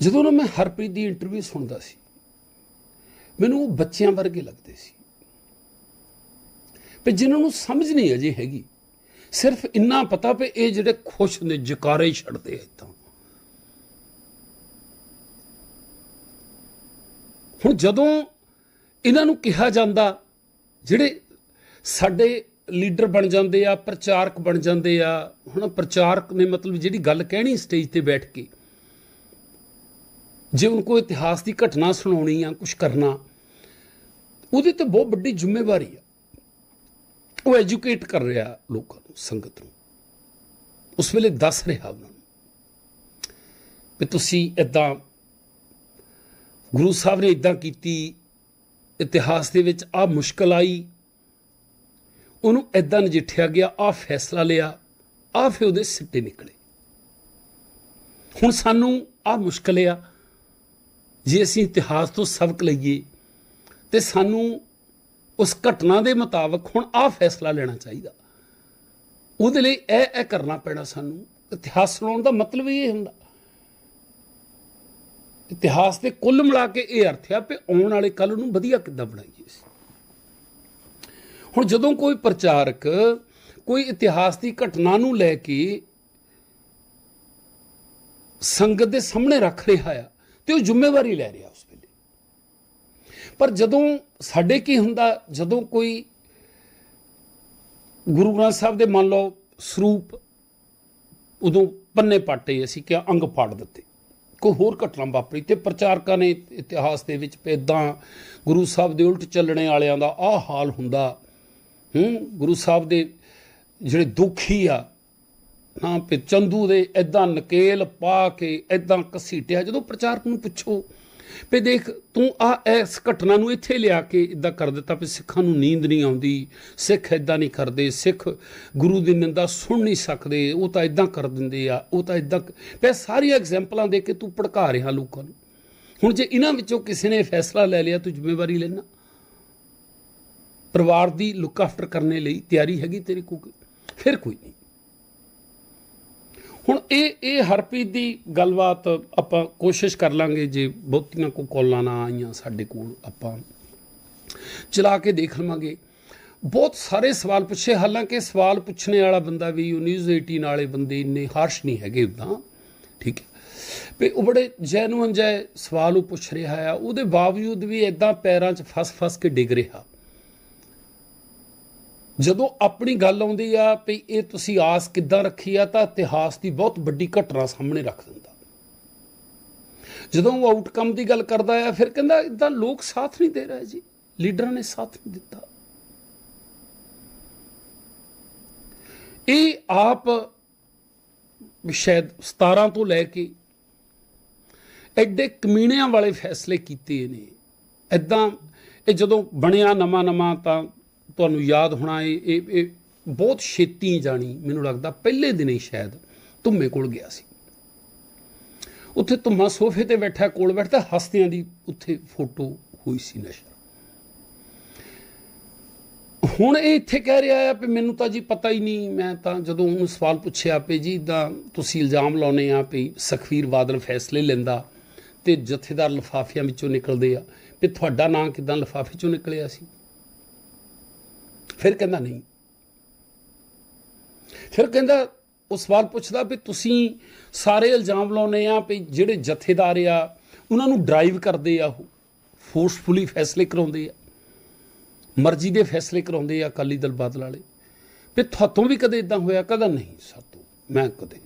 ਜਦੋਂ ਨਾ ਮੈਂ ਹਰਪ੍ਰੀਤ ਦੀ ਇੰਟਰਵਿਊ ਸੁਣਦਾ ਸੀ, ਮੈਨੂੰ ਉਹ ਬੱਚਿਆਂ ਵਰਗੇ ਲੱਗਦੇ ਸੀ। ਪਰ ਜਿਨ੍ਹਾਂ ਨੂੰ ਸਮਝ ਨਹੀਂ ਅਜੇ ਹੈਗੀ, ਸਿਰਫ ਇੰਨਾ ਪਤਾ ਪਏ ਇਹ ਜਿਹੜੇ ਖੁਸ਼ ਨੇ, ਜਕਾਰੇ ਹੀ ਛੱਡਦੇ ਐ ਤਾਂ ਹੁਣ ਜਦੋਂ ਇਹਨਾਂ ਨੂੰ ਕਿਹਾ ਜਾਂਦਾ, ਜਿਹੜੇ ਸਾਡੇ ਲੀਡਰ ਬਣ ਜਾਂਦੇ ਆ, ਪ੍ਰਚਾਰਕ ਬਣ ਜਾਂਦੇ ਆ ਹੁਣ ਪ੍ਰਚਾਰਕ ਨੇ ਮਤਲਬ ਜਿਹੜੀ ਗੱਲ ਕਹਿਣੀ ਸਟੇਜ ਤੇ ਬੈਠ ਕੇ ਜੇ ਉਹਨੂੰ ਕੋ ਇਤਿਹਾਸ ਦੀ ਘਟਨਾ ਸੁਣਾਉਣੀ ਆ ਕੁਝ ਕਰਨਾ, ਉਹਦੇ ਤੇ ਬਹੁਤ ਵੱਡੀ ਜ਼ਿੰਮੇਵਾਰੀ ਆ। ਉਹ ਐਜੂਕੇਟ ਕਰ ਰਿਹਾ ਲੋਕਾਂ ਨੂੰ, ਸੰਗਤ ਨੂੰ। ਉਸ ਵੇਲੇ ਦੱਸ ਰਿਹਾ ਉਹਨਾਂ ਨੂੰ ਵੀ ਤੁਸੀਂ ਇਦਾਂ ਗੁਰੂ ਸਾਹਿਬ ਨੇ ਇਦਾਂ ਕੀਤੀ, ਇਤਿਹਾਸ ਦੇ ਵਿੱਚ ਆ ਮੁਸ਼ਕਲ ਆਈ, ਉਹਨੂੰ ਇਦਾਂ ਨਜਿੱਠਿਆ ਗਿਆ ਆ ਫੈਸਲਾ ਲਿਆ ਆ ਫਿਰ ਉਹਦੇ ਸਿੱਟੇ ਨਿਕਲੇ। ਹੁਣ ਸਾਨੂੰ ਆ ਮੁਸ਼ਕਲ ਆ ਜੇ ਅਸੀਂ ਇਤਿਹਾਸ ਤੋਂ ਸਬਕ ਲਈਏ, ਤੇ ਸਾਨੂੰ ਉਸ ਘਟਨਾ ਦੇ ਮੁਤਾਬਕ ਹੁਣ ਆ ਫੈਸਲਾ ਲੈਣਾ ਚਾਹੀਦਾ। ਉਹਦੇ ਲਈ ਇਹ ਇਹ ਕਰਨਾ ਪੈਣਾ ਸਾਨੂੰ। ਇਤਿਹਾਸ ਸੁਣਾਉਣ ਦਾ ਮਤਲਬ ਇਹ ਹੁੰਦਾ। ਇਤਿਹਾਸ ਦੇ ਕੁੱਲ ਮਿਲਾ ਕੇ ਇਹ ਅਰਥ ਆ ਕਿ ਆਉਣ ਵਾਲੇ ਕੱਲ ਨੂੰ ਵਧੀਆ ਕਿੱਦਾਂ ਬਣਾਈਏ ਹੁਣ ਜਦੋਂ ਕੋਈ ਪ੍ਰਚਾਰਕ ਕੋਈ ਇਤਿਹਾਸ ਦੀ ਘਟਨਾ ਨੂੰ ਲੈ ਕੇ ਸੰਗਤ ਦੇ ਸਾਹਮਣੇ ਰੱਖ ਰਿਹਾ ਆ ਤੇ ਉਹ ਜ਼ਿੰਮੇਵਾਰੀ ਲੈ ਰਿਹਾ ਉਸ ਵੇਲੇ। ਪਰ ਜਦੋਂ ਸਾਡੇ ਕੀ ਹੁੰਦਾ, ਜਦੋਂ ਕੋਈ ਗੁਰੂ ਗ੍ਰੰਥ ਸਾਹਿਬ ਦੇ ਮੰਨ ਲਓ ਸਰੂਪ ਉਦੋਂ ਪੰਨੇ ਪਾਟੇ ਅਸੀਂ ਕਿਹਾ ਅੰਗ ਪਾੜ ਦਿੱਤੇ। ਕੋਈ ਹੋਰ ਘਟਨਾ ਵਾਪਰੀ ਤੇ ਪ੍ਰਚਾਰਕਾਂ ਨੇ ਇਤਿਹਾਸ ਦੇ ਵਿੱਚ ਇਦਾਂ ਗੁਰੂ ਸਾਹਿਬ ਦੇ ਉਲਟ ਚੱਲਣੇ ਵਾਲਿਆਂ ਦਾ ਆਹ ਹਾਲ ਹੁੰਦਾ। ਹੂੰ, ਗੁਰੂ ਸਾਹਿਬ ਦੇ ਜਿਹੜੇ ਦੁਖੀ ਆ ਨਾ ਪੇ ਚੰਦੂ ਦੇ ਐਦਾਂ ਨਕੇਲ ਪਾ ਕੇ ਐਦਾਂ ਕਸੀਟਿਆ ਜਦੋਂ ਪ੍ਰਚਾਰਕ ਨੂੰ ਪੁੱਛੋ ਵੀ ਦੇਖ, ਤੂੰ ਆ ਇਸ ਘਟਨਾ ਨੂੰ ਇੱਥੇ ਲਿਆ ਕੇ ਇਦਾਂ ਕਰ ਦਿੱਤਾ ਵੀ ਸਿੱਖਾਂ ਨੂੰ ਨੀਂਦ ਨਹੀਂ ਆਉਂਦੀ, ਸਿੱਖ ਐਦਾਂ ਨਹੀਂ ਕਰਦੇ, ਸਿੱਖ ਗੁਰੂ ਦੀ ਨਿੰਦਾ ਸੁਣ ਨਹੀਂ ਸਕਦੇ, ਉਹ ਤਾਂ ਐਦਾਂ ਕਰ ਦਿੰਦੇ ਆ, ਉਹ ਤਾਂ ਐਦਾਂ ਮੈਂ ਸਾਰੀਆਂ ਐਗਜ਼ਾਮਪਲਾਂ ਦੇ ਕੇ ਤੂੰ ਭੜਕਾ ਰਿਹਾ ਲੋਕਾਂ ਨੂੰ। ਹੁਣ ਜੇ ਇਹਨਾਂ ਵਿੱਚੋਂ ਕਿਸੇ ਨੇ ਫੈਸਲਾ ਲੈ ਲਿਆ, ਤੂੰ ਜ਼ਿੰਮੇਵਾਰੀ ਲੈਣਾ ਪਰਿਵਾਰ ਦੀ ਲੁੱਕ ਆਫਟਰ ਕਰਨੇ ਲਈ ਤਿਆਰੀ ਹੈਗੀ ਤੇਰੇ ਕੋਈ? ਫਿਰ ਕੋਈ ਨਹੀਂ। ਹੁਣ ਇਹ ਇਹ ਹਰਪ੍ਰੀਤ ਦੀ ਗੱਲਬਾਤ ਆਪਾਂ ਕੋਸ਼ਿਸ਼ ਕਰ ਲਾਂਗੇ ਜੇ ਬਹੁਤੀਆਂ ਕੋ ਕਾਲਾਂ ਨਾ ਆਈਆਂ ਸਾਡੇ ਕੋਲ ਆਪਾਂ ਚਲਾ ਕੇ ਦੇਖ ਲਵਾਂਗੇ। ਬਹੁਤ ਸਾਰੇ ਸਵਾਲ ਪੁੱਛੇ, ਹਾਲਾਂਕਿ ਸਵਾਲ ਪੁੱਛਣੇ ਵਾਲਾ ਬੰਦਾ ਵੀ ਨਿਊਜ਼ 18 ਵਾਲੇ ਬੰਦੇ ਇੰਨੇ ਹਾਰਸ਼ ਨਹੀਂ ਹੈਗੇ ਉਦਾਂ ਠੀਕ ਹੈ। ਵੀ ਉਹ ਬੜੇ ਜੈਨੂਅਨ ਜੈ ਸਵਾਲ ਉਹ ਪੁੱਛ ਰਿਹਾ ਆ ਉਹਦੇ ਬਾਵਜੂਦ ਵੀ ਇਦਾਂ ਪੈਰਾਂ 'ਚ ਫਸ-ਫਸ ਕੇ ਡਿੱਗ ਰਿਹਾ। ਜਦੋਂ ਆਪਣੀ ਗੱਲ ਆਉਂਦੀ ਆ ਵੀ ਇਹ ਤੁਸੀਂ ਆਸ ਕਿੱਦਾਂ ਰੱਖੀ ਆ, ਤਾਂ ਇਤਿਹਾਸ ਦੀ ਬਹੁਤ ਵੱਡੀ ਘਟਨਾ ਸਾਹਮਣੇ ਰੱਖ ਦਿੰਦਾ। ਜਦੋਂ ਉਹ ਆਊਟਕਮ ਦੀ ਗੱਲ ਕਰਦਾ ਆ, ਫਿਰ ਕਹਿੰਦਾ ਇਦਾਂ ਲੋਕ ਸਾਥ ਨਹੀਂ ਦੇ ਰਹੇ ਜੀ, ਲੀਡਰਾਂ ਨੇ ਸਾਥ ਨਹੀਂ ਦਿੱਤਾ। ਇਹ ਆਪ ਸ਼ਾਇਦ 17 ਤੋਂ ਲੈ ਕੇ ਐਡੇ ਕਮੀਣਿਆਂ ਵਾਲੇ ਫੈਸਲੇ ਕੀਤੇ ਨੇ। ਇਦਾਂ ਇਹ ਜਦੋਂ ਬਣਿਆ ਨਵਾਂ ਨਵਾਂ ਤਾਂ ਤੁਹਾਨੂੰ ਯਾਦ ਹੋਣਾ, ਇਹ ਇਹ ਇਹ ਬਹੁਤ ਛੇਤੀ ਜਾਣੀ, ਮੈਨੂੰ ਲੱਗਦਾ ਪਹਿਲੇ ਦਿਨ ਹੀ ਸ਼ਾਇਦ ਧੁੰਮੇ ਕੋਲ ਗਿਆ ਸੀ। ਉੱਥੇ ਧੁੰਮਾ ਸੋਫੇ ਤੇ ਬੈਠਾ, ਕੋਲ ਬੈਠਦਾ, ਹਸਤਿਆਂ ਦੀ ਉੱਥੇ ਫੋਟੋ ਹੋਈ ਸੀ ਨਸ਼ਰ ਹੁਣ ਇਹ ਇੱਥੇ ਕਹਿ ਰਿਹਾ ਆ ਕਿ ਮੈਨੂੰ ਤਾਂ ਜੀ ਪਤਾ ਹੀ ਨਹੀਂ, ਮੈਂ ਤਾਂ ਜਦੋਂ ਉਹਨੂੰ ਸਵਾਲ ਪੁੱਛਿਆ ਪਏ ਜੀ ਇਦਾਂ ਤੁਸੀਂ ਇਲਜ਼ਾਮ ਲਾਉਨੇ ਆ ਵੀ ਸਖਵੀਰ ਬਾਦਲ ਫੈਸਲੇ ਲੈਂਦਾ ਤੇ ਜਥੇਦਾਰ ਲਫਾਫਿਆਂ ਵਿੱਚੋਂ ਨਿਕਲਦੇ ਆ, ਵੀ ਤੁਹਾਡਾ ਨਾਂ ਕਿਦਾਂ ਲਫਾਫੇ ਚੋਂ ਨਿਕਲਿਆ ਸੀ? ਫਿਰ ਕਹਿੰਦਾ ਨਹੀਂ। ਫਿਰ ਕਹਿੰਦਾ ਉਹ ਸਵਾਲ ਪੁੱਛਦਾ ਵੀ ਤੁਸੀਂ ਸਾਰੇ ਇਲਜ਼ਾਮ ਲਾਉਨੇ ਆ ਵੀ ਜਿਹੜੇ ਜਥੇਦਾਰ ਆ, ਉਹਨਾਂ ਨੂੰ ਡਰਾਈਵ ਕਰਦੇ ਆ ਉਹ ਫੋਰਸਫੁਲੀ ਫੈਸਲੇ ਕਰਾਉਂਦੇ ਆ। ਮਰਜ਼ੀ ਦੇ ਫੈਸਲੇ ਕਰਾਉਂਦੇ ਆ ਅਕਾਲੀ ਦਲ ਬਾਦਲ ਵਾਲੇ। ਵੀ ਤੁਹਾਤੋਂ ਵੀ ਕਦੇ ਇਦਾਂ ਹੋਇਆ? ਕਦਾ ਨਹੀਂ ਸਾਤੋਂ, ਮੈਂ ਕਦੇ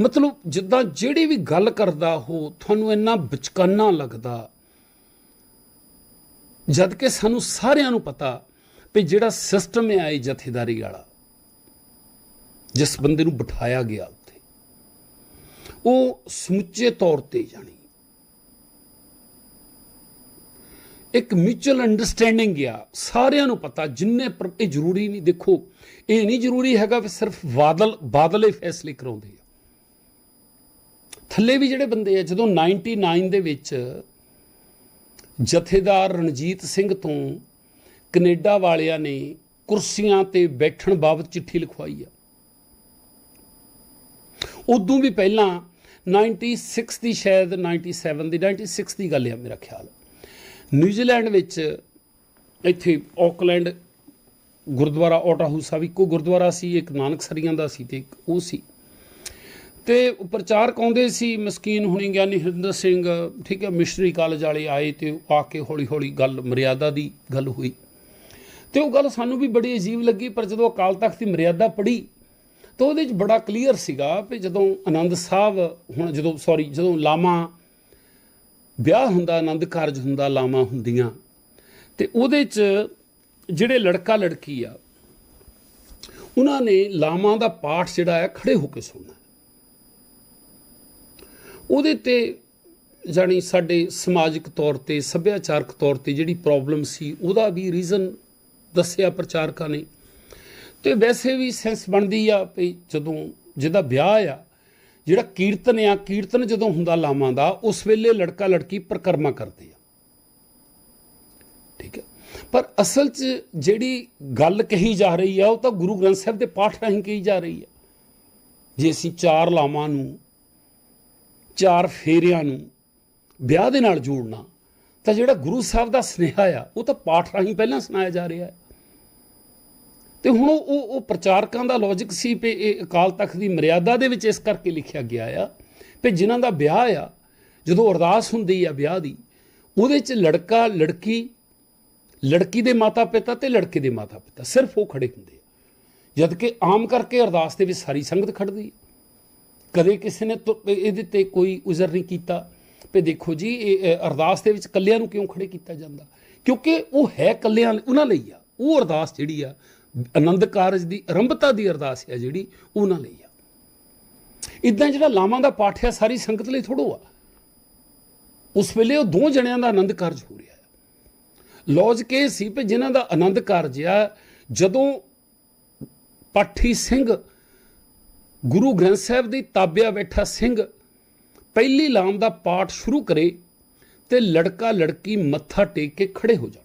ਮਤਲਬ ਜਿੱਦਾਂ ਜਿਹੜੀ ਵੀ ਗੱਲ ਕਰਦਾ ਉਹ, ਤੁਹਾਨੂੰ ਇੰਨਾ ਵਿਚਕਾਨਾ ਲੱਗਦਾ ਜਦ ਕਿ ਸਾਨੂੰ ਸਾਰਿਆਂ ਨੂੰ ਪਤਾ ਵੀ ਜਿਹੜਾ ਸਿਸਟਮ ਹੈ ਆਈ ਜਥੇਦਾਰੀ ਵਾਲਾ, ਜਿਸ ਬੰਦੇ ਨੂੰ ਬਿਠਾਇਆ ਗਿਆ ਉੱਥੇ, ਉਹ ਸਮੁੱਚੇ ਤੌਰ ਤੇ ਜਾਣੀ। ਇੱਕ ਮਿਊਚੁਅਲ ਅੰਡਰਸਟੈਂਡਿੰਗ ਆ, ਸਾਰਿਆਂ ਨੂੰ ਪਤਾ, ਜਿੰਨੇ ਇਹ ਜ਼ਰੂਰੀ ਨਹੀਂ, ਦੇਖੋ, ਇਹ ਨਹੀਂ ਜ਼ਰੂਰੀ ਹੈਗਾ ਵੀ ਸਿਰਫ ਬਾਦਲ, ਬਾਦਲੇ ਫੈਸਲੇ ਕਰਾਉਂਦੇ ਆ। ਥੱਲੇ ਵੀ ਜਿਹੜੇ ਬੰਦੇ ਆ, ਜਦੋਂ 99 ਦੇ ਵਿੱਚ ਜਥੇਦਾਰ ਰਣਜੀਤ ਸਿੰਘ ਤੋਂ ਕੈਨੇਡਾ ਵਾਲਿਆਂ ਨੇ ਕੁਰਸੀਆਂ ਤੇ ਬੈਠਣ ਬਾਬਤ ਚਿੱਠੀ ਲਿਖਵਾਈ ਆ। ਉਦੋਂ ਵੀ ਪਹਿਲਾਂ 96 ਦੀ ਸ਼ਾਇਦ 97 ਦੀ 96 ਦੀ ਗੱਲ ਆ ਮੇਰਾ ਖਿਆਲ। ਨਿਊਜ਼ੀਲੈਂਡ ਵਿੱਚ ਇੱਥੇ ਆਕਲੈਂਡ ਗੁਰਦੁਆਰਾ ਓਟਾ ਹਾਊਸ ਆ ਵੀ ਇੱਕੋ ਗੁਰਦੁਆਰਾ ਸੀ, ਇੱਕ ਨਾਨਕ ਸਰੀਆਂ ਦਾ ਸੀ ਤੇ ਇੱਕ ਉਹ ਸੀ। ਤੇ ਪ੍ਰਚਾਰਕ ਆਉਂਦੇ ਸੀ ਮਸਕੀਨ ਹੁਣੀ ਗਿਆਨੀ ਹਰਿੰਦਰ ਸਿੰਘ, ਠੀਕ ਹੈ ਮਿਸ਼ਨਰੀ ਕਾਲਜ ਵਾਲੇ ਆਏ ਤੇ ਆ ਕੇ ਹੌਲੀ ਹੌਲੀ ਗੱਲ, ਮਰਿਆਦਾ ਦੀ ਗੱਲ ਹੋਈ। ਤੇ ਉਹ ਗੱਲ ਸਾਨੂੰ ਵੀ ਬੜੀ ਅਜੀਬ ਲੱਗੀ, ਪਰ ਜਦੋਂ ਅਕਾਲ ਤਖਤ ਦੀ ਮਰਿਆਦਾ ਪੜ੍ਹੀ ਤਾਂ ਉਹਦੇ ਵਿੱਚ ਬੜਾ ਕਲੀਅਰ ਸੀਗਾ ਵੀ ਜਦੋਂ ਆਨੰਦ ਸਾਹਿਬ ਹੁਣ ਜਦੋਂ ਸੌਰੀ ਜਦੋਂ ਲਾਮਾ ਵਿਆਹ ਹੁੰਦਾ, ਆਨੰਦ ਕਾਰਜ ਹੁੰਦਾ, ਲਾਮਾ ਹੁੰਦੀਆਂ, ਤੇ ਉਹਦੇ 'ਚ ਜਿਹੜੇ ਲੜਕਾ ਲੜਕੀ ਆ, ਉਹਨਾਂ ਨੇ ਲਾਮਾ ਦਾ ਪਾਠ ਜਿਹੜਾ ਹੈ ਖੜੇ ਹੋ ਕੇ ਸੁਣਨਾ। ਉਹਦੇ ਤੇ ਜਾਣੀ ਸਾਡੇ ਸਮਾਜਿਕ ਤੌਰ ਤੇ, ਸੱਭਿਆਚਾਰਕ ਤੌਰ ਤੇ ਜਿਹੜੀ ਪ੍ਰੋਬਲਮ ਸੀ, ਉਹਦਾ ਵੀ ਰੀਜ਼ਨ ਦੱਸਿਆ ਪ੍ਰਚਾਰਕਾਂ ਨੇ। ਤੇ ਵੈਸੇ ਵੀ ਸੈਂਸ ਬਣਦੀ ਆ ਵੀ ਜਦੋਂ ਜਿਹਦਾ ਵਿਆਹ ਆ, ਜਿਹੜਾ ਕੀਰਤਨ ਆ, ਕੀਰਤਨ ਜਦੋਂ ਹੁੰਦਾ ਲਾਵਾਂ ਦਾ, ਉਸ ਵੇਲੇ ਲੜਕਾ ਲੜਕੀ ਪ੍ਰਕਰਮਾ ਕਰਦੇ ਆ। ਠੀਕ ਹੈ ਪਰ ਅਸਲ 'ਚ ਜਿਹੜੀ ਗੱਲ ਕਹੀ ਜਾ ਰਹੀ ਆ, ਉਹ ਤਾਂ ਗੁਰੂ ਗ੍ਰੰਥ ਸਾਹਿਬ ਦੇ ਪਾਠ ਰਾਹੀਂ ਕਹੀ ਜਾ ਰਹੀ ਆ। ਜੇ ਅਸੀਂ ਚਾਰ ਲਾਵਾਂ ਨੂੰ ਚਾਰ ਫੇਰਿਆਂ ਨੂੰ ਵਿਆਹ ਦੇ ਨਾਲ ਜੋੜਨਾ, ਤਾਂ ਜਿਹੜਾ ਗੁਰੂ ਸਾਹਿਬ ਦਾ ਸੁਨੇਹਾ ਆ, ਉਹ ਤਾਂ ਪਾਠ ਰਾਹੀਂ ਪਹਿਲਾਂ ਸੁਣਾਇਆ ਜਾ ਰਿਹਾ ਹੈ। ਤੇ ਹੁਣ ਉਹ ਉਹ ਉਹ ਪ੍ਰਚਾਰਕਾਂ ਦਾ ਲੌਜੀਕ ਸੀ ਕਿ ਇਹ ਅਕਾਲ ਤਖਤ ਦੀ ਮਰਿਆਦਾ ਦੇ ਵਿੱਚ ਇਸ ਕਰਕੇ ਲਿਖਿਆ ਗਿਆ ਆ ਕਿ ਜਿਨ੍ਹਾਂ ਦਾ ਵਿਆਹ ਆ, ਜਦੋਂ ਅਰਦਾਸ ਹੁੰਦੀ ਆ ਵਿਆਹ ਦੀ, ਉਹਦੇ 'ਚ ਲੜਕਾ, ਲੜਕੀ ਲੜਕੀ ਦੇ ਮਾਤਾ ਪਿਤਾ ਤੇ ਲੜਕੇ ਦੇ ਮਾਤਾ ਪਿਤਾ ਸਿਰਫ ਉਹ ਖੜੇ ਹੁੰਦੇ ਆ। ਜਦ ਕਿ ਆਮ ਕਰਕੇ ਅਰਦਾਸ ਦੇ ਵਿੱਚ ਸਾਰੀ ਸੰਗਤ ਖੜਦੀ ਹੈ ਕਦੇ ਕਿਸੇ ਨੇ ਤੁ- ਇਹਦੇ ਤੇ ਕੋਈ ਉਜ਼ਰ ਨਹੀਂ ਕੀਤਾ। ਵੀ ਦੇਖੋ ਜੀ, ਇਹ ਅਰਦਾਸ ਦੇ ਵਿੱਚ ਕੱਲਿਆਂ ਨੂੰ ਕਿਉਂ ਖੜੇ ਕੀਤਾ ਜਾਂਦਾ? ਕਿਉਂਕਿ ਉਹ ਹੈ ਕੱਲਿਆਂ ਉਹਨਾਂ ਲਈ ਆ। ਉਹ ਅਰਦਾਸ ਜਿਹੜੀ ਆ, ਆਨੰਦ ਕਾਰਜ ਦੀ, ਆਰੰਭਤਾ ਦੀ ਅਰਦਾਸ ਹੈ ਜਿਹੜੀ ਉਹਨਾਂ ਲਈ ਆ। ਇਦਾਂ ਜਿਹੜਾ ਲਾਵਾਂ ਦਾ ਪਾਠ ਹੈ ਸਾਰੀ ਸੰਗਤ ਲਈ ਥੋੜੋ ਆ। ਉਸ ਵੇਲੇ ਉਹ ਦੋ ਜਣਿਆਂ ਦਾ ਆਨੰਦ ਕਾਰਜ ਹੋ ਰਿਹਾ ਹੈ ਲੌਜਿਕ ਇਹ ਸੀ ਕਿ ਜਿਨ੍ਹਾਂ ਦਾ ਆਨੰਦ ਕਾਰਜ ਆ, ਜਦੋਂ ਪਾਠੀ ਸਿੰਘ ਗੁਰੂ ਗ੍ਰੰਥ ਸਾਹਿਬ ਦੀ ਤਾਬਿਆ ਬੈਠਾ ਸਿੰਘ ਪਹਿਲੀ ਲਾਮ ਦਾ ਪਾਠ ਸ਼ੁਰੂ ਕਰੇ ਤੇ ਲੜਕਾ ਲੜਕੀ ਮੱਥਾ ਟੇਕ ਕੇ ਖੜੇ ਹੋ ਜਾਣ।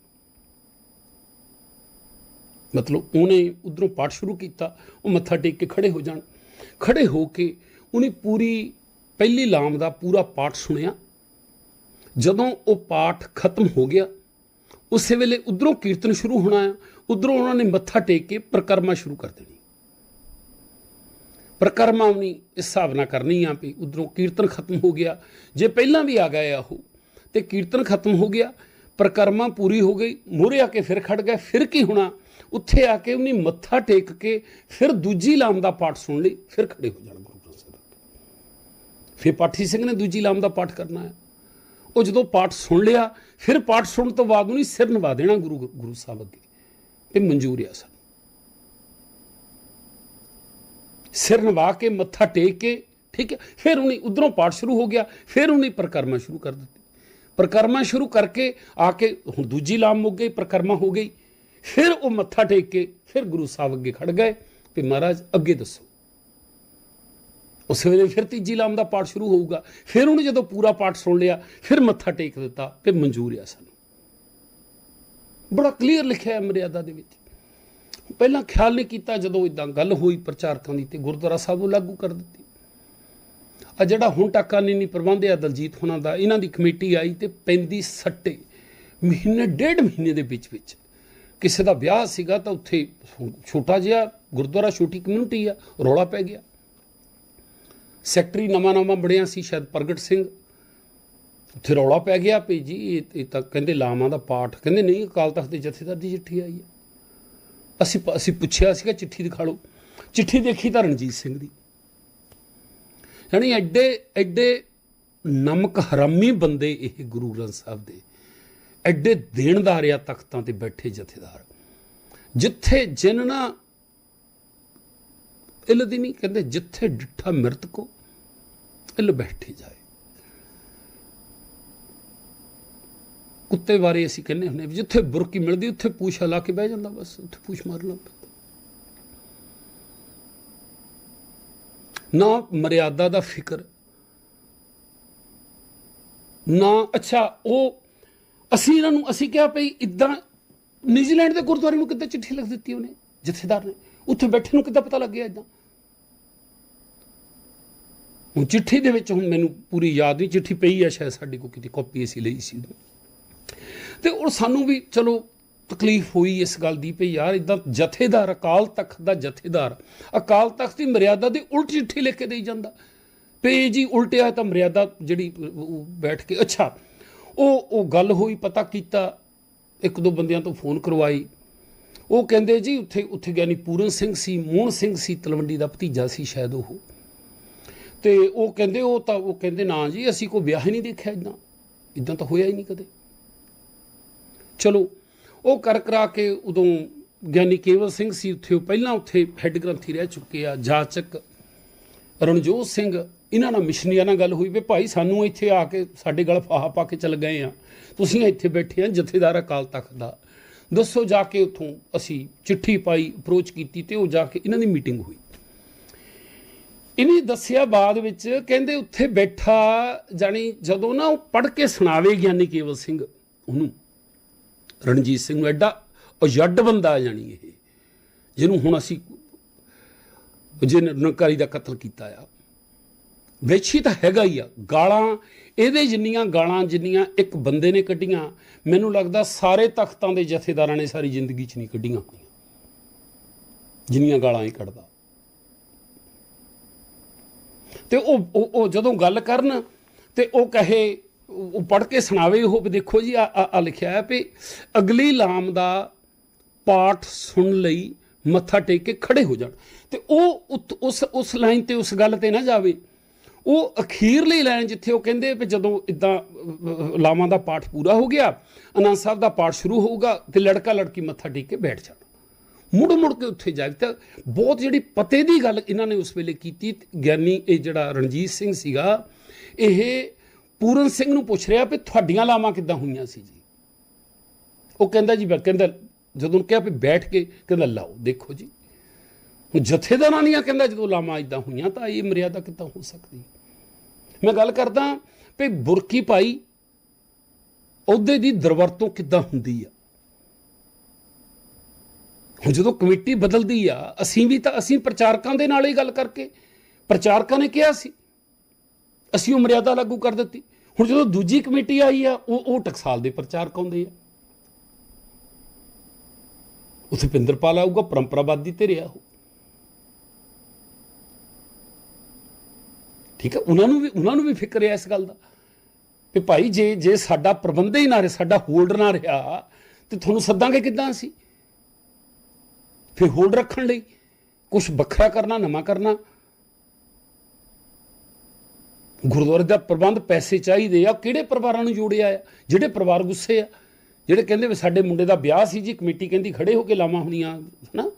ਮਤਲਬ ਉਹਨੇ ਉਧਰੋਂ ਪਾਠ ਸ਼ੁਰੂ ਕੀਤਾ, ਉਹ ਮੱਥਾ ਟੇਕ ਕੇ ਖੜੇ ਹੋ ਜਾਣ। ਖੜੇ ਹੋ ਕੇ ਉਹਨੇ ਪੂਰੀ ਪਹਿਲੀ ਲਾਮ ਦਾ ਪੂਰਾ ਪਾਠ ਸੁਣਿਆ। ਜਦੋਂ ਉਹ ਪਾਠ ਖਤਮ ਹੋ ਗਿਆ, ਉਸੇ ਵੇਲੇ ਉਧਰੋਂ ਕੀਰਤਨ ਸ਼ੁਰੂ ਹੋਣਾ ਆ ਉਧਰੋਂ ਉਹਨਾਂ ਨੇ ਮੱਥਾ ਟੇਕ ਕੇ ਪ੍ਰਕਰਮਾ ਸ਼ੁਰੂ ਕਰ ਦੇਣੀ। ਪ੍ਰਕਰਮਾ ਵੀ ਇਸ ਹਿਸਾਬ ਨਾਲ ਕਰਨੀ ਆ ਵੀ ਉਧਰੋਂ ਕੀਰਤਨ ਖਤਮ ਹੋ ਗਿਆ। ਜੇ ਪਹਿਲਾਂ ਵੀ ਆ ਗਏ ਆ ਉਹ, ਤੇ ਕੀਰਤਨ ਖਤਮ ਹੋ ਗਿਆ, ਪ੍ਰਕਰਮਾ ਪੂਰੀ ਹੋ ਗਈ, ਮੂਹਰੇ ਆ ਕੇ ਫਿਰ ਖੜ ਗਏ, ਫਿਰ ਕੀ ਹੋਣਾ? ਉੱਥੇ ਆ ਕੇ ਉਹਨੇ ਮੱਥਾ ਟੇਕ ਕੇ ਫਿਰ ਦੂਜੀ ਲਾਮ ਦਾ ਪਾਠ ਸੁਣ ਲਈ, ਫਿਰ ਖੜੇ ਹੋ ਜਾਣ ਗੁਰੂ ਗ੍ਰੰਥ ਸਾਹਿਬ ਅੱਗੇ। ਫਿਰ ਪਾਠੀ ਸਿੰਘ ਨੇ ਦੂਜੀ ਲਾਮ ਦਾ ਪਾਠ ਕਰਨਾ ਹੈ। ਉਹ ਜਦੋਂ ਪਾਠ ਸੁਣ ਲਿਆ, ਫਿਰ ਪਾਠ ਸੁਣਨ ਤੋਂ ਬਾਅਦ ਉਹਨੇ ਸਿਰ ਨਵਾ ਦੇਣਾ ਗੁਰੂ ਗੁਰੂ ਸਾਹਿਬ ਅੱਗੇ ਇਹ ਮਨਜ਼ੂਰ ਆ ਸਾਨੂੰ। ਸਿਰ ਨਵਾ ਕੇ, ਮੱਥਾ ਟੇਕ ਕੇ, ਠੀਕ ਹੈ, ਫਿਰ ਉਹਨੇ ਉਧਰੋਂ ਪਾਠ ਸ਼ੁਰੂ ਹੋ ਗਿਆ, ਫਿਰ ਉਹਨੇ ਪ੍ਰਕਰਮਾ ਸ਼ੁਰੂ ਕਰ ਦਿੱਤੀ। ਪ੍ਰਕਰਮਾ ਸ਼ੁਰੂ ਕਰਕੇ ਆ ਕੇ ਹੁਣ ਦੂਜੀ ਲਾਮ ਮੁੱਕ ਗਈ, ਪ੍ਰਕਰਮਾ ਹੋ ਗਈ। ਫਿਰ ਉਹ ਮੱਥਾ ਟੇਕ ਕੇ, ਫਿਰ ਗੁਰੂ ਸਾਹਿਬ ਅੱਗੇ ਖੜ ਗਏ ਵੀ ਮਹਾਰਾਜ, ਅੱਗੇ ਦੱਸੋ। ਉਸ ਵੇਲੇ ਫਿਰ ਤੀਜੀ ਲਾਮ ਦਾ ਪਾਠ ਸ਼ੁਰੂ ਹੋਊਗਾ। ਫਿਰ ਉਹਨੇ ਜਦੋਂ ਪੂਰਾ ਪਾਠ ਸੁਣ ਲਿਆ, ਫਿਰ ਮੱਥਾ ਟੇਕ ਦਿੱਤਾ ਤੇ ਮਨਜ਼ੂਰ ਆ ਸਾਨੂੰ। ਬੜਾ ਕਲੀਅਰ ਲਿਖਿਆ ਹੈ ਮਰਿਆਦਾ ਦੇ ਵਿੱਚ। ਪਹਿਲਾਂ ਖਿਆਲ ਨਹੀਂ ਕੀਤਾ ਜਦੋਂ ਇਦਾਂ ਗੱਲ ਹੋਈ ਪ੍ਰਚਾਰਕਾਂ ਦੀ ਤੇ ਗੁਰਦੁਆਰਾ ਸਾਹਿਬ ਉਹ ਲਾਗੂ ਕਰ ਦਿੱਤੀ। ਆ ਜਿਹੜਾ ਹੁਣ ਟਾਕਾ ਨਹੀਂ ਨਹੀਂ ਪ੍ਰਬੰਧ ਆ ਦਲਜੀਤ ਹੁਣਾਂ ਦਾ, ਇਹਨਾਂ ਦੀ ਕਮੇਟੀ ਆਈ ਤੇ ਪੈਂਦੀ ਸੱਟੇ ਮਹੀਨੇ, ਡੇਢ ਮਹੀਨੇ ਦੇ ਵਿੱਚ ਵਿੱਚ। ਕਿਸੇ ਦਾ ਵਿਆਹ ਸੀਗਾ ਤਾਂ ਉੱਥੇ ਛੋਟਾ ਜਿਹਾ ਗੁਰਦੁਆਰਾ ਛੋਟੀ ਕਮਿਊਨਿਟੀ ਆ, ਰੌਲਾ ਪੈ ਗਿਆ। ਸੈਕਟਰੀ ਨਵਾਂ ਨਵਾਂ ਬਣਿਆ ਸੀ ਸ਼ਾਇਦ ਪ੍ਰਗਟ ਸਿੰਘ। ਉੱਥੇ ਰੌਲਾ ਪੈ ਗਿਆ ਵੀ ਜੀ, ਇਹ ਇਹ ਤਾਂ ਕਹਿੰਦੇ ਲਾਵਾਂ ਦਾ ਪਾਠ, ਕਹਿੰਦੇ ਨਹੀਂ ਅਕਾਲ ਤਖਤ ਦੇ ਜਥੇਦਾਰ ਦੀ ਚਿੱਠੀ ਆਈ ਹੈ ਅਸੀਂ ਅਸੀਂ ਪੁੱਛਿਆ ਸੀਗਾ, ਚਿੱਠੀ ਦਿਖਾ ਲਓ ਚਿੱਠੀ ਦੇਖੀ ਤਾਂ ਰਣਜੀਤ ਸਿੰਘ ਦੀ। ਯਾਨੀ ਐਡੇ ਐਡੇ ਨਮਕ ਹਰਾਮੀ ਬੰਦੇ ਇਹ ਗੁਰੂ ਗ੍ਰੰਥ ਸਾਹਿਬ ਦੇ। ਐਡੇ ਦੇਣਦਾਰ ਆ ਤਖਤਾਂ ਤੇ ਬੈਠੇ ਜਥੇਦਾਰ। ਜਿੱਥੇ ਜਿਨਨਾ ਇਲ ਦੀ ਨਹੀਂ, ਕਹਿੰਦੇ ਜਿੱਥੇ ਡਿੱਠਾ ਮਿਰਤ ਕੋ ਇਲ ਬੈਠੀ ਜਾਏ। ਕੁੱਤੇ ਬਾਰੇ ਅਸੀਂ ਕਹਿੰਦੇ ਹੁੰਦੇ ਵੀ ਜਿੱਥੇ ਬੁਰਕੀ ਮਿਲਦੀ, ਉੱਥੇ ਪੂਛ ਲਾ ਕੇ ਬਹਿ ਜਾਂਦਾ ਬਸ, ਉੱਥੇ ਪੂਛ ਮਾਰ ਲੈਂਦਾ ਨਾ ਮਰਿਆਦਾ ਦਾ ਫਿਕਰ, ਨਾ, ਅੱਛਾ, ਉਹ ਅਸੀਂ ਇਹਨਾਂ ਨੂੰ, ਅਸੀਂ ਕਿਹਾ ਭਈ ਇਦਾਂ ਨਿਊਜ਼ੀਲੈਂਡ ਦੇ ਗੁਰਦੁਆਰੇ ਨੂੰ ਕਿੱਦਾਂ ਚਿੱਠੀ ਲਿਖ ਦਿੱਤੀ ਉਹਨੇ, ਜਥੇਦਾਰ ਨੇ, ਉੱਥੇ ਬੈਠੇ ਨੂੰ ਕਿੱਦਾਂ ਪਤਾ ਲੱਗਿਆ ਇਦਾਂ? ਹੁਣ ਚਿੱਠੀ ਦੇ ਵਿੱਚ ਹੁਣ ਮੈਨੂੰ ਪੂਰੀ ਯਾਦ ਨਹੀਂ, ਚਿੱਠੀ ਪਈ ਹੈ ਸ਼ਾਇਦ ਸਾਡੀ ਕੋਲ ਕਿਤੇ ਕਾਪੀ ਅਸੀਂ ਲਈ ਸੀ ਉਦੋਂ ਤੇ ਉਹ ਸਾਨੂੰ ਵੀ ਚਲੋ ਤਕਲੀਫ ਹੋਈ ਇਸ ਗੱਲ ਦੀ ਵੀ ਯਾਰ ਇਦਾਂ ਜਥੇਦਾਰ, ਅਕਾਲ ਤਖਤ ਦਾ ਜਥੇਦਾਰ। ਅਕਾਲ ਤਖਤ ਦੀ ਮਰਿਆਦਾ ਦੀ ਉਲਟ ਚਿੱਠੀ ਲਿਖ ਕੇ ਦੇਈ ਜਾਂਦਾ। ਵੀ ਜੀ ਉਲਟਿਆ ਤਾਂ ਮਰਿਆਦਾ ਜਿਹੜੀ ਬੈਠ ਕੇ, ਅੱਛਾ, ਉਹ ਉਹ ਗੱਲ ਹੋਈ, ਪਤਾ ਕੀਤਾ, ਇੱਕ ਦੋ ਬੰਦਿਆਂ ਤੋਂ ਫੋਨ ਕਰਵਾਈ। ਉਹ ਕਹਿੰਦੇ ਜੀ ਉੱਥੇ ਉੱਥੇ ਗਿਆਨੀ ਪੂਰਨ ਸਿੰਘ ਸੀ, ਮੋਹਨ ਸਿੰਘ ਸੀ, ਤਲਵੰਡੀ ਦਾ ਭਤੀਜਾ ਸੀ ਸ਼ਾਇਦ ਉਹ। ਤੇ ਉਹ ਕਹਿੰਦੇ ਉਹ ਤਾਂ, ਉਹ ਕਹਿੰਦੇ ਨਾ ਜੀ, ਅਸੀਂ ਕੋਈ ਵਿਆਹ ਹੀ ਨਹੀਂ ਦੇਖਿਆ ਇਦਾਂ ਇਦਾਂ ਤਾਂ ਹੋਇਆ ਹੀ ਨਹੀਂ ਕਦੇ। ਚਲੋ, ਉਹ ਕਰ ਕਰਾ ਕੇ ਉਦੋਂ ਗਿਆਨੀ ਕੇਵਲ ਸਿੰਘ ਸੀ ਉੱਥੇ, ਉਹ ਪਹਿਲਾਂ ਉੱਥੇ ਹੈੱਡ ਗ੍ਰੰਥੀ ਰਹਿ ਚੁੱਕੇ ਆ, ਜਾਚਕ ਰਣਜੋਤ ਸਿੰਘ, ਇਹਨਾਂ ਨਾਲ ਮਿਸ਼ਨੀਆਂ ਨਾਲ ਗੱਲ ਹੋਈ ਵੀ ਭਾਈ ਸਾਨੂੰ ਇੱਥੇ ਆ ਕੇ ਸਾਡੇ ਗਲ ਫਾਹਾ ਪਾ ਕੇ ਚੱਲ ਗਏ ਆ। ਤੁਸੀਂ ਇੱਥੇ ਬੈਠੇ ਆ, ਜਥੇਦਾਰ ਅਕਾਲ ਤਖਤ ਦਾ। ਦੱਸੋ ਜਾ ਕੇ ਉੱਥੋਂ ਅਸੀਂ ਚਿੱਠੀ ਪਾਈ ਅਪਰੋਚ ਕੀਤੀ ਤੇ ਉਹ ਜਾ ਕੇ ਇਹਨਾਂ ਦੀ ਮੀਟਿੰਗ ਹੋਈ। ਇਹਨੇ ਦੱਸਿਆ ਬਾਅਦ ਵਿੱਚ, ਕਹਿੰਦੇ ਉੱਥੇ ਬੈਠਾ ਜਾਣੀ ਜਦੋਂ ਨਾ ਉਹ ਪੜ੍ਹ ਕੇ ਸੁਣਾਵੇ ਗਿਆਨੀ ਕੇਵਲ ਸਿੰਘ ਉਹਨੂੰ। ਰਣਜੀਤ ਸਿੰਘ ਨੂੰ ਐਡਾ ਉਜੱਡ ਬੰਦਾ ਜਾਣੀ ਇਹ, ਜਿਹਨੂੰ ਹੁਣ ਅਸੀਂ ਜਿਹਨੇ ਨਿਰੰਕਾਰੀ ਦਾ ਕਤਲ ਕੀਤਾ ਆ। ਵੇਛੀ ਤਾਂ ਹੈਗਾ ਹੀ ਆ। ਗਾਲਾਂ, ਇਹਦੇ ਜਿੰਨੀਆਂ ਗਾਲਾਂ, ਜਿੰਨੀਆਂ ਇੱਕ ਬੰਦੇ ਨੇ ਕੱਢੀਆਂ, ਮੈਨੂੰ ਲੱਗਦਾ ਸਾਰੇ ਤਖਤਾਂ ਦੇ ਜਥੇਦਾਰਾਂ ਨੇ ਸਾਰੀ ਜ਼ਿੰਦਗੀ 'ਚ ਨਹੀਂ ਕੱਢੀਆਂ ਹੋਣੀਆਂ। ਜਿੰਨੀਆਂ ਗਾਲਾਂ ਇਹ ਕੱਢਦਾ। ਤੇ ਉਹ, ਉਹ- ਉਹ ਜਦੋਂ ਗੱਲ ਕਰਨ ਤੇ ਉਹ ਕਹੇ ਉਹ ਪੜ੍ਹ ਕੇ ਸੁਣਾਵੇ, ਉਹ ਵੀ ਦੇਖੋ ਜੀ, ਆ ਲਿਖਿਆ ਹੈ ਵੀ ਅਗਲੀ ਲਾਮ ਦਾ ਪਾਠ ਸੁਣ ਲਈ, ਮੱਥਾ ਟੇਕ ਕੇ ਖੜੇ ਹੋ ਜਾਣ। ਤੇ ਉਹ ਉਤ- ਉਸ ਉਸ ਲਾਈਨ ਤੇ, ਉਸ ਗੱਲ ਤੇ ਨਾ ਜਾਵੇ। ਉਹ ਅਖੀਰਲੀ ਲਾਈਨ ਜਿੱਥੇ ਉਹ ਕਹਿੰਦੇ ਵੀ ਜਦੋਂ ਇਦਾਂ ਲਾਵਾਂ ਦਾ ਪਾਠ ਪੂਰਾ ਹੋ ਗਿਆ ਆਨੰਦ ਸਾਹਿਬ ਦਾ ਪਾਠ ਸ਼ੁਰੂ ਹੋਊਗਾ ਤੇ ਲੜਕਾ ਲੜਕੀ ਮੱਥਾ ਟੇਕ ਕੇ ਬੈਠ ਜਾਣ। ਮੁੜ ਮੁੜ ਕੇ ਉੱਥੇ ਜਾਵੇ ਤਾਂ ਬਹੁਤ ਜਿਹੜੀ ਪਤੇ ਦੀ ਗੱਲ ਇਹਨਾਂ ਨੇ ਉਸ ਵੇਲੇ ਕੀਤੀ, ਗਿਆਨੀ ਇਹ ਜਿਹੜਾ ਰਣਜੀਤ ਸਿੰਘ ਸੀਗਾ, ਇਹ ਪੂਰਨ ਸਿੰਘ ਨੂੰ ਪੁੱਛ ਰਿਹਾ ਵੀ ਤੁਹਾਡੀਆਂ ਲਾਵਾਂ ਕਿੱਦਾਂ ਹੋਈਆਂ ਸੀ ਜੀ? ਉਹ ਕਹਿੰਦਾ ਜੀ ਕਹਿੰਦਾ, ਜਦੋਂ ਕਿਹਾ ਵੀ ਬੈਠ ਕੇ, ਕਹਿੰਦਾ, ਲਾਓ, ਦੇਖੋ ਜੀ। ਹੁਣ ਜਥੇਦਾਰਾਂ ਦੀਆਂ ਕਹਿੰਦਾ, ਜਦੋਂ ਲਾਵਾਂ ਇਦਾਂ ਹੋਈਆਂ ਤਾਂ ਇਹ ਮਰਿਆਦਾ ਕਿੱਦਾਂ ਹੋ ਸਕਦੀ? ਮੈਂ ਗੱਲ ਕਰਦਾ ਵੀ ਬੁਰਕੀ ਪਾਈ, ਉਹਦੇ ਦੀ ਦਰਵਰਤੋਂ ਕਿੱਦਾਂ ਹੁੰਦੀ ਆ? ਹੁਣ ਜਦੋਂ ਕਮੇਟੀ ਬਦਲਦੀ ਆ, ਅਸੀਂ ਵੀ ਤਾਂ ਅਸੀਂ ਪ੍ਰਚਾਰਕਾਂ ਦੇ ਨਾਲ ਹੀ ਗੱਲ ਕਰਕੇ, ਪ੍ਰਚਾਰਕਾਂ ਨੇ ਕਿਹਾ ਸੀ, ਅਸੀਂ ਉਹ ਮਰਿਆਦਾ ਲਾਗੂ ਕਰ ਦਿੱਤੀ। ਹੁਣ ਜਦੋਂ ਦੂਜੀ ਕਮੇਟੀ ਆਈ ਆ, ਉਹ ਉਹ ਟਕਸਾਲ ਦੇ ਪ੍ਰਚਾਰਕ ਆਉਂਦੇ ਆ। ਉਥੇ ਪਿੰਦਰਪਾਲ ਆਊਗਾ, ਪਰੰਪਰਾਵਾਦੀ ਤੇ ਰਿਹਾ ਉਹ। ਠੀਕ ਹੈ ਉਹਨਾਂ ਨੂੰ ਵੀ ਉਹਨਾਂ ਨੂੰ ਵੀ ਫਿਕਰ ਹੈ ਇਸ ਗੱਲ ਦਾ। ਵੀ ਭਾਈ, ਜੇ ਜੇ ਸਾਡਾ ਪ੍ਰਬੰਧ ਹੀ ਨਾ ਰਿਹਾ, ਸਾਡਾ ਹੋਲਡ ਨਾ ਰਿਹਾ, ਤੇ ਤੁਹਾਨੂੰ ਸੱਦਾਂਗੇ ਕਿੱਦਾਂ ਅਸੀਂ? ਫਿਰ ਹੋਲਡ ਰੱਖਣ ਲਈ ਕੁਝ ਵੱਖਰਾ ਕਰਨਾ, ਨਵਾਂ ਕਰਨਾ ਗੁਰਦੁਆਰੇ ਦਾ ਪ੍ਰਬੰਧ ਪੈਸੇ ਚਾਹੀਦੇ ਆ, ਕਿਹੜੇ ਪਰਿਵਾਰਾਂ ਨੂੰ ਜੋੜਿਆ ਆ? ਜਿਹੜੇ ਪਰਿਵਾਰ ਗੁੱਸੇ ਆ, ਜਿਹੜੇ ਕਹਿੰਦੇ ਵੀ ਸਾਡੇ ਮੁੰਡੇ ਦਾ ਵਿਆਹ ਸੀ ਜੀ, ਕਮੇਟੀ ਕਹਿੰਦੀ ਖੜੇ ਹੋ ਕੇ ਲਾਵਾਂ ਹੋਣੀਆਂ ਹਨਾ?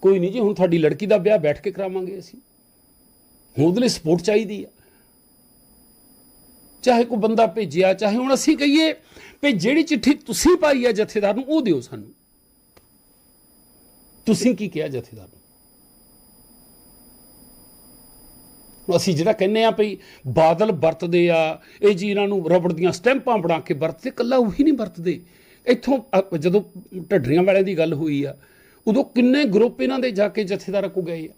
ਕੋਈ ਨਹੀਂ ਜੀ, ਹੁਣ ਤੁਹਾਡੀ ਲੜਕੀ ਦਾ ਵਿਆਹ ਬੈਠ ਕੇ ਕਰਾਵਾਂਗੇ ਅਸੀਂ। ਹੁਣ ਉਹਦੇ ਲਈ ਸਪੋਰਟ ਚਾਹੀਦੀ ਆ। ਚਾਹੇ ਕੋਈ ਬੰਦਾ ਭੇਜਿਆ, ਚਾਹੇ ਹੁਣ ਅਸੀਂ ਕਹੀਏ ਵੀ ਜਿਹੜੀ ਚਿੱਠੀ ਤੁਸੀਂ ਪਾਈ ਆ ਜਥੇਦਾਰ ਨੂੰ, ਉਹ ਦਿਓ ਸਾਨੂੰ। ਤੁਸੀਂ ਕੀ ਕਿਹਾ ਜਥੇਦਾਰ ਨੂੰ? ਅਸੀਂ ਜਿਹੜਾ ਕਹਿੰਨੇ ਆ ਭਈ ਬਾਦਲ ਵਰਤਦੇ ਆ, ਇਹ ਜੀ ਇਹਨਾਂ ਨੂੰ ਰਬੜ ਦੀਆਂ ਸਟੈਂਪਾਂ ਬਣਾ ਕੇ ਵਰਤਦੇ ਕੱਲਾ ਉਹੀ ਨਹੀਂ ਵਰਤਦੇ। ਇੱਥੋਂ ਜਦੋਂ ਢੱਡਰੀਆਂ ਵਾਲਿਆਂ ਦੀ ਗੱਲ ਹੋਈ ਆ, ਉਦੋਂ ਕਿੰਨੇ ਗਰੁੱਪ ਇਹਨਾਂ ਦੇ ਜਾ ਕੇ ਜਥੇਦਾਰਾਂ ਕੋ ਗਏ ਆ?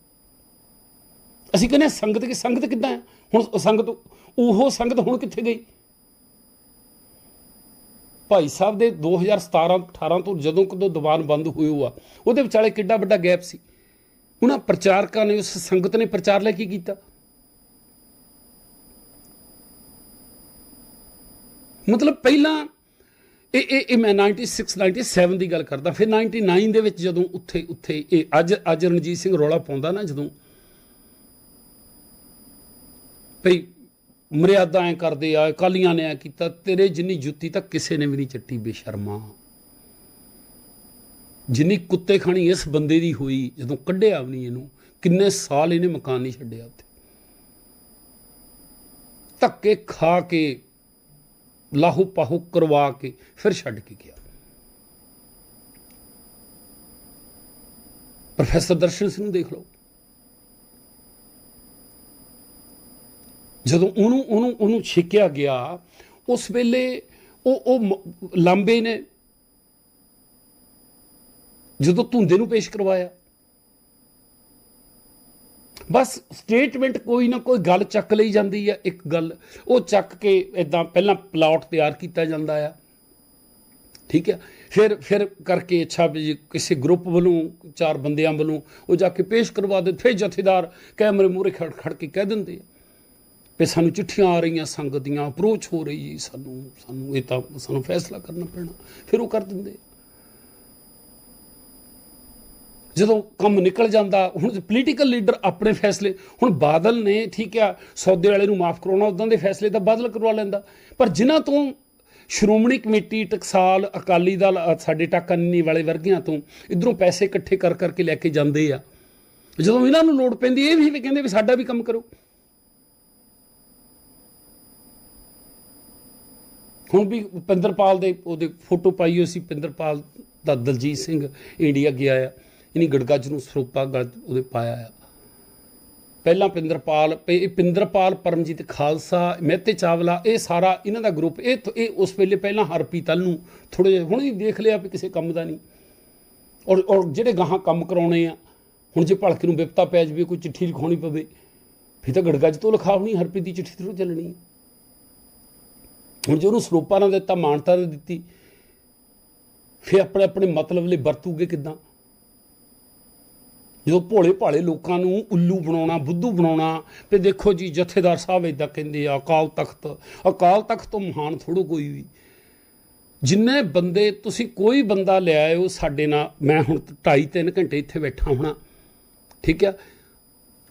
ਅਸੀਂ ਕਹਿੰਦੇ ਹਾਂ ਸੰਗਤ ਕੀ, ਸੰਗਤ ਕਿੱਦਾਂ ਹੈ ਹੁਣ ਸੰਗਤ, ਉਹ ਸੰਗਤ ਹੁਣ ਕਿੱਥੇ ਗਈ? ਭਾਈ ਸਾਹਿਬ ਦੇ 2017 18 ਤੋਂ ਜਦੋਂ ਕਦੋਂ ਦੀਵਾਨ ਬੰਦ ਹੋਏ ਹੋ ਆ ਉਹਦੇ ਵਿਚਾਲੇ ਕਿੱਡਾ ਵੱਡਾ ਗੈਪ ਸੀ। ਉਹਨਾਂ ਪ੍ਰਚਾਰਕਾਂ ਨੇ, ਉਸ ਸੰਗਤ ਨੇ ਪ੍ਰਚਾਰ ਲੈ ਕੀ ਕੀਤਾ? ਮਤਲਬ ਪਹਿਲਾਂ ਇਹ ਇਹ ਇਹ ਮੈਂ 96 97 ਦੀ ਗੱਲ ਕਰਦਾ। ਫਿਰ 99 ਦੇ ਵਿੱਚ ਜਦੋਂ ਉੱਥੇ ਉੱਥੇ ਇਹ ਅੱਜ ਅੱਜ ਰਣਜੀਤ ਸਿੰਘ ਰੌਲਾ ਪਾਉਂਦਾ ਨਾ ਜਦੋਂ ਭਈ ਮਰਿਆਦਾ ਐ ਕਰਦੇ ਆ ਕਾਲੀਆਂ ਨੇ ਐ ਕੀਤਾ, ਤੇਰੇ ਜਿੰਨੀ ਜੁੱਤੀ ਤਾਂ ਕਿਸੇ ਨੇ ਵੀ ਨਹੀਂ ਚੱਟੀ ਬੇਸ਼ਰਮਾ ਜਿੰਨੀ ਕੁੱਤੇ ਖਾਣੀ ਇਸ ਬੰਦੇ ਦੀ ਹੋਈ, ਜਦੋਂ ਕੱਢਿਆ ਵੀ ਨਹੀਂ ਇਹਨੂੰ, ਕਿੰਨੇ ਸਾਲ ਇਹਨੇ ਮਕਾਨ ਨਹੀਂ ਛੱਡਿਆ ਉੱਥੇ। ਧੱਕੇ ਖਾ ਕੇ ਲਾਹੂ ਪਾਹੂ ਕਰਵਾ ਕੇ ਫਿਰ ਛੱਡ ਕੇ ਗਿਆ। ਪ੍ਰੋਫੈਸਰ ਦਰਸ਼ਨ ਸਿੰਘ ਨੂੰ ਦੇਖ ਲਓ। ਜਦੋਂ ਉਹਨੂੰ ਉਹਨੂੰ ਉਹਨੂੰ ਛਿੱਕਿਆ ਗਿਆ, ਉਸ ਵੇਲੇ ਉਹ ਉਹ ਲਾਂਬੇ ਨੇ ਜਦੋਂ ਧੁੰਦੇ ਨੂੰ ਪੇਸ਼ ਕਰਵਾਇਆ। ਬਸ ਸਟੇਟਮੈਂਟ ਕੋਈ ਨਾ ਕੋਈ ਗੱਲ ਚੱਕ ਲਈ ਜਾਂਦੀ ਹੈ ਇੱਕ ਗੱਲ। ਉਹ ਚੱਕ ਕੇ ਇਦਾਂ ਪਹਿਲਾਂ ਪਲਾਟ ਤਿਆਰ ਕੀਤਾ ਜਾਂਦਾ ਆ। ਠੀਕ ਹੈ ਫਿਰ ਫਿਰ ਕਰਕੇ ਅੱਛਾ ਵੀ ਕਿਸੇ ਗਰੁੱਪ ਵੱਲੋਂ, ਚਾਰ ਬੰਦਿਆਂ ਵੱਲੋਂ ਉਹ ਜਾ ਕੇ ਪੇਸ਼ ਕਰਵਾ ਦੇ ਫਿਰ ਜਥੇਦਾਰ ਕੈਮਰੇ ਮੂਹਰੇ ਖੜ ਖੜ ਕੇ ਕਹਿ ਦਿੰਦੇ ਆ ਵੀ ਸਾਨੂੰ ਚਿੱਠੀਆਂ ਆ ਰਹੀਆਂ, ਸੰਗਤ ਦੀਆਂ ਅਪਰੋਚ ਹੋ ਰਹੀ ਜੀ, ਸਾਨੂੰ ਸਾਨੂੰ ਇਹ ਤਾਂ, ਸਾਨੂੰ ਫੈਸਲਾ ਕਰਨਾ ਪੈਣਾ। ਫਿਰ ਉਹ ਕਰ ਦਿੰਦੇ ਆ। ਜਦੋਂ ਕੰਮ ਨਿਕਲ ਜਾਂਦਾ, ਹੁਣ ਪੋਲੀਟੀਕਲ ਲੀਡਰ ਆਪਣੇ ਫੈਸਲੇ, ਹੁਣ ਬਾਦਲ ਨੇ ਠੀਕ ਆ, ਸੌਦੇ ਵਾਲੇ ਨੂੰ ਮਾਫ ਕਰਾਉਣਾ ਉਦਾਂ ਦੇ ਫੈਸਲੇ ਤਾਂ ਬਾਦਲ ਕਰਵਾ ਲੈਂਦਾ। ਪਰ ਜਿਨ੍ਹਾਂ ਤੋਂ ਸ਼੍ਰੋਮਣੀ ਕਮੇਟੀ, ਟਕਸਾਲ, ਅਕਾਲੀ ਦਲ ਸਾਡੇ ਟਾਕਨੀ ਵਾਲੇ ਵਰਗਿਆਂ ਤੋਂ ਇਧਰੋਂ ਪੈਸੇ ਇਕੱਠੇ ਕਰ ਕਰਕੇ ਲੈ ਕੇ ਜਾਂਦੇ ਆ, ਜਦੋਂ ਇਹਨਾਂ ਨੂੰ ਲੋੜ ਪੈਂਦੀ, ਇਹ ਵੀ ਕਹਿੰਦੇ ਵੀ ਸਾਡਾ ਵੀ ਕੰਮ ਕਰੋ। ਹੁਣ ਵੀ ਪਿੰਦਰਪਾਲ ਦੇ ਉਹਦੇ ਫੋਟੋ ਪਾਈ ਹੋਈ ਸੀ, ਪਿੰਦਰਪਾਲ ਦਾ ਦਲਜੀਤ ਸਿੰਘ ਇੰਡੀਆ ਗਿਆ ਆ। ਇਨੀ ਗੜਗੱਜ ਨੂੰ ਸਰੂਪਾ ਗਲ ਉਹਦੇ ਪਾਇਆ ਆ ਪਹਿਲਾਂ ਪਿੰਦਰਪਾਲ ਪ- ਇਹ ਪਿੰਦਰਪਾਲ ਪਰਮਜੀਤ ਖਾਲਸਾ ਮਹਿਤੇ ਚਾਵਲਾ ਇਹ ਸਾਰਾ ਇਹਨਾਂ ਦਾ ਗਰੁੱਪ ਇਹ ਇਹ ਉਸ ਵੇਲੇ ਪਹਿਲਾਂ ਹਰਪੀਤਲ ਨੂੰ ਥੋੜੇ ਜਿਹਾ ਹੁਣ ਹੀ ਦੇਖ ਲਿਆ ਵੀ ਕਿਸੇ ਕੰਮ ਦਾ ਨਹੀਂ ਔਰ ਔਰ ਜਿਹੜੇ ਗਾਹਾਂ ਕੰਮ ਕਰਾਉਣੇ ਆ ਹੁਣ ਜੇ ਭਲਕੇ ਨੂੰ ਵਿਪਤਾ ਪੈ ਜਾਵੇ ਕੋਈ ਚਿੱਠੀ ਲਿਖਾਉਣੀ ਪਵੇ ਫਿਰ ਤਾਂ ਗੜਗੱਜ ਤੋਂ ਲਿਖਾ ਹੋਣੀ ਹਰਪ੍ਰੀਤ ਦੀ ਚਿੱਠੀ ਤੋਂ ਚੱਲਣੀ ਹੈ ਹੁਣ ਜੇ ਉਹਨੂੰ ਸਰੂਪਾ ਨਾ ਦਿੱਤਾ ਮਾਨਤਾ ਨਾ ਦਿੱਤੀ ਫਿਰ ਆਪਣੇ ਆਪਣੇ ਮਤਲਬ ਲਈ ਵਰਤੂਗੇ ਕਿਦਾਂ ਜਦੋਂ ਭੋਲੇ ਭਾਲੇ ਲੋਕਾਂ ਨੂੰ ਉੱਲੂ ਬਣਾਉਣਾ, ਬੁੱਧੂ ਬਣਾਉਣਾ, ਤੇ ਦੇਖੋ ਜੀ, ਜਥੇਦਾਰ ਸਾਹਿਬ ਇਦਾਂ ਕਹਿੰਦੇ ਆ, ਅਕਾਲ ਤਖਤ ਅਕਾਲ ਤਖਤ ਤੋਂ ਮਹਾਨ ਥੋੜੋ ਕੋਈ ਵੀ। ਜਿੰਨੇ ਬੰਦੇ, ਤੁਸੀਂ ਕੋਈ ਬੰਦਾ ਲੈ ਆਇਓ ਸਾਡੇ ਨਾਲ, ਮੈਂ ਹੁਣ 2.5 3 ਘੰਟੇ ਇੱਥੇ ਬੈਠਾ ਹੋਣਾ, ਠੀਕ ਆ?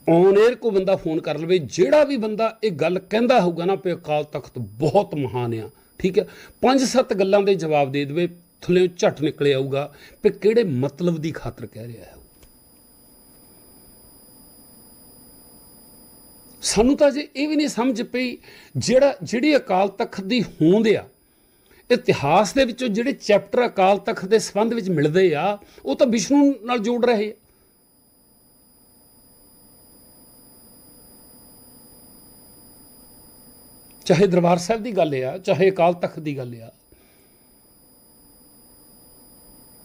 ਔਨ 에ਅਰ ਕੋ ਬੰਦਾ ਫੋਨ ਕਰ ਲਵੇ, ਜਿਹੜਾ ਵੀ ਬੰਦਾ ਇਹ ਗੱਲ ਕਹਿੰਦਾ ਹੋਊਗਾ ਨਾ, ਵੀ ਅਕਾਲ ਤਖਤ ਬਹੁਤ ਮਹਾਨ ਆ, ਠੀਕ ਆ? ਪੰਜ ਸੱਤ ਗੱਲਾਂ ਦੇ ਜਵਾਬ ਦੇ ਦੇਵੇ, ਥੱਲੇ ਝਟ ਨਿਕਲੇ ਆਊਗਾ, ਵੀ ਕਿਹੜੇ ਮਤਲਬ ਦੀ ਖਾਤਰ ਕਹਿ ਰਿਹਾ ਹੈ ਸਾਨੂੰ ਤਾਂ ਜੇ ਇਹ ਵੀ ਨਹੀਂ ਸਮਝ ਪਈ ਜਿਹੜਾ, ਜਿਹੜੀ ਅਕਾਲ ਤਖਤ ਦੀ ਹੋਂਦ ਆ ਇਤਿਹਾਸ ਦੇ ਵਿੱਚੋਂ ਜਿਹੜੇ ਚੈਪਟਰ ਅਕਾਲ ਤਖਤ ਦੇ ਸੰਬੰਧ ਵਿੱਚ ਮਿਲਦੇ ਆ, ਉਹ ਤਾਂ ਵਿਸ਼ਨੂੰ ਨਾਲ ਜੋੜ ਰਹੇ ਆ। ਚਾਹੇ ਦਰਬਾਰ ਸਾਹਿਬ ਦੀ ਗੱਲ ਆ, ਚਾਹੇ ਅਕਾਲ ਤਖਤ ਦੀ ਗੱਲ ਆ